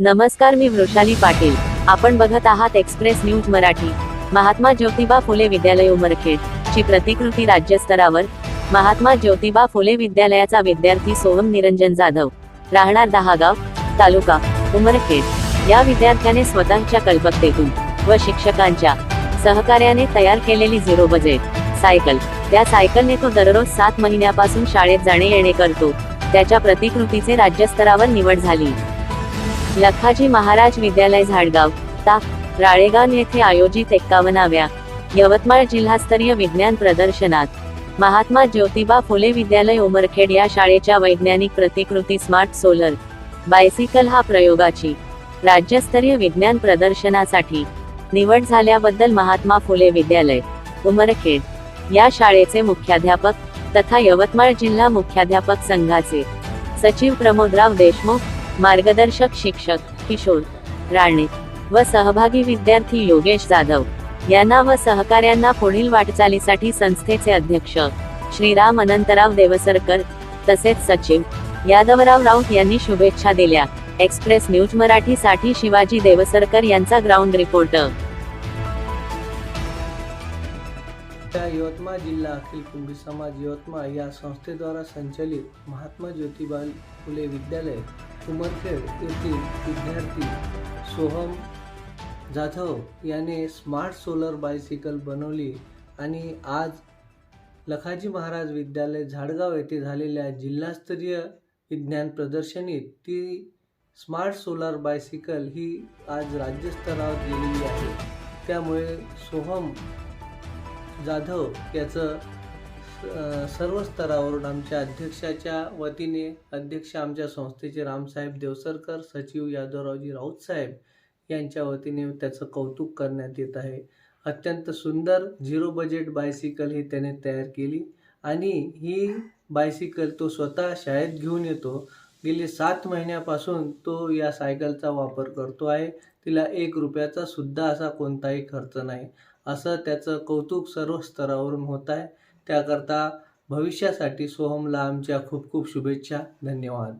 नमस्कार मी वृषाली पाटील. आपण बघत आहात एक्सप्रेस न्यूज मराठी. महात्मा ज्योतिबा फुले विद्यालय उमरखेड ची प्रतिकृती राज्यस्तरावर. महात्मा ज्योतिबा फुले विद्यालयाचा विद्यार्थी सोहम निरंजन जाधव. राहणार दहागाव तालुका उमरखेड. या विद्यार्थ्याने स्वतःच्या कल्पकतेतून व शिक्षकांच्या सहकार्याने तयार केलेली झिरो बजेट सायकल. त्या सायकलने तो दररोज सात महिन्यापासून शाळेत जाणे येणे करतो. त्याच्या प्रतिकृतीचे राज्यस्तरावर निवड झाली. लखाजी महाराज विद्यालय झाडगाव ता राळेगाव येथे आयोजित एक्कावन्नाव्या यवतमाळ जिल्हास्तरीय विज्ञान प्रदर्शनात महात्मा ज्योतिबा फुले विद्यालय उमरखेड या शाळेच्या वैज्ञानिक प्रतिकृती स्मार्ट सोलर बायसिकल हा प्रयोगाची राज्यस्तरीय विज्ञान प्रदर्शनासाठी निवड झाल्याबद्दल महात्मा फुले विद्यालय उमरखेड या शाळेचे मुख्याध्यापक तथा यवतमाळ जिल्हा मुख्याध्यापक संघाचे सचिव प्रमोदराव देशमुख मार्गदर्शक शिक्षक किशोर राणे व सहभागी विद्यार्थी योगेश जाधव यांना व सहकार्यांना पुढील वाटचालीसाठी संस्थेचे अध्यक्ष श्रीराम अनंतराव देवसरकर तसेच सचिव यादवराव राऊत यांनी शुभेच्छा दिल्या. एक्सप्रेस न्यूज मराठी साठी शिवाजी देवसरकर यांचा ग्राउंड रिपोर्टर. यवतमाळ जिल्हा अखिल कुंभी समाज यवतमाळ या संस्थेद्वारा संचलित महात्मा ज्योतिबा फुले विद्यालय उमरखेड येथील विद्यार्थी सोहम जाधव याने स्मार्ट सोलर बायसिकल बनवली आणि आज लखाजी महाराज विद्यालय झाडगाव येथे झालेल्या जिल्हास्तरीय विज्ञान प्रदर्शनीत ती स्मार्ट सोलर बायसिकल ही आज राज्यस्तरावर गेलेली आहे. त्यामुळे सोहम जाधव याचं सर्व स्तरावरून आमच्या अध्यक्षाच्या वतीने अध्यक्ष आमच्या संस्थेचे रामसाहेब देवसरकर सचिव यादवरावजी राऊत साहेब यांच्या वतीने त्याचं कौतुक करण्यात येत आहे. अत्यंत सुंदर झिरो बजेट बायसिकल ही त्याने तयार केली आणि ही बायसिकल तो स्वतः शाळेत घेऊन येतो. गेले सात महिन्यापासून तो या सायकलचा वापर करतो आहे. तिला एक रुपयाचा सुद्धा असा कोणताही खर्च नाही. असं त्याचं कौतुक सर्व स्तरावरून होत आहे. त्याकरता भविष्यासाठी सोहमला आमच्या खूप खूप शुभेच्छा. धन्यवाद.